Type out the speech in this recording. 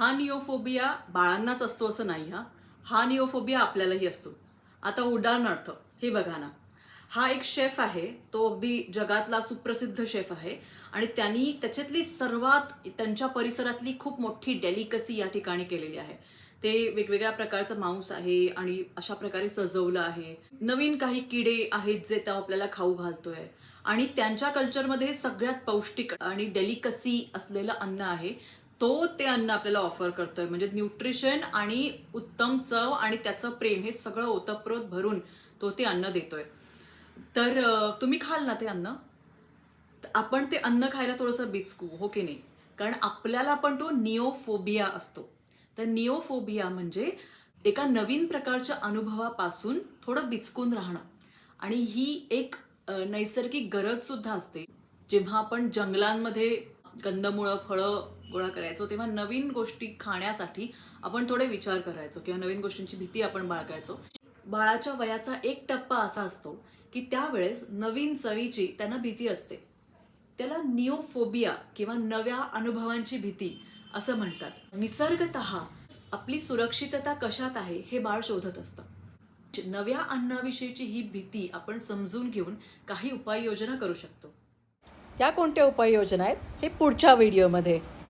हा निओफोबिया बाळांनाच असतो असं नाही हा. हा निओफोबिया आपल्यालाही असतो. आता उदाहरणार्थ हे बघा ना. हा एक शेफ आहे तो अगदी जगातला सुप्रसिद्ध शेफ आहे आणि त्यांनी त्याच्यातली सर्वात त्यांच्या परिसरातली खूप मोठी डेलिकसी या ठिकाणी केलेली आहे. ते वेगवेगळ्या प्रकारचं मांस आहे आणि अशा प्रकारे सजवलं आहे. नवीन काही किडे आहेत जे त्या आपल्याला खाऊ घालतोय. आणि त्यांच्या कल्चरमध्ये सगळ्यात पौष्टिक आणि डेलिकसी असलेलं अन्न आहे. तो ते अन्न आपल्याला ऑफर करतोय. म्हणजे न्यूट्रिशन आणि उत्तम चव आणि त्याचं प्रेम हे सगळं ओतप्रोत भरून तो ते अन्न देतोय. तर तुम्ही खाल ना ते अन्न? तर आपण ते अन्न खायला थोडंसं बिचकू हो की नाही? कारण आपल्याला पण तो निओफोबिया असतो. तर निओफोबिया म्हणजे एका नवीन प्रकारच्या अनुभवापासून थोडं बिचकून राहणं. आणि ही एक नैसर्गिक गरज सुद्धा असते. जेव्हा आपण जंगलांमध्ये कंदमुळं फळं गोळा करायचो तेव्हा नवीन गोष्टी खाण्यासाठी आपण थोडे विचार करायचो किंवा नवीन गोष्टींची भीती आपण बाळगायचो. बाळाच्या वयाचा एक टप्पा असा असतो की त्यावेळेस नवीन चवीची त्यांना भीती असते. त्याला निओफोबिया किंवा नव्या अनुभवांची भीती असं म्हणतात. निसर्गत आपली सुरक्षितता कशात आहे हे बाळ शोधत असतं. नव्या अन्नाविषयीची ही भीती आपण समजून घेऊन काही उपाययोजना करू शकतो. त्या कोणत्या उपाययोजना आहेत? हे पुढच्या व्हिडिओमध्ये.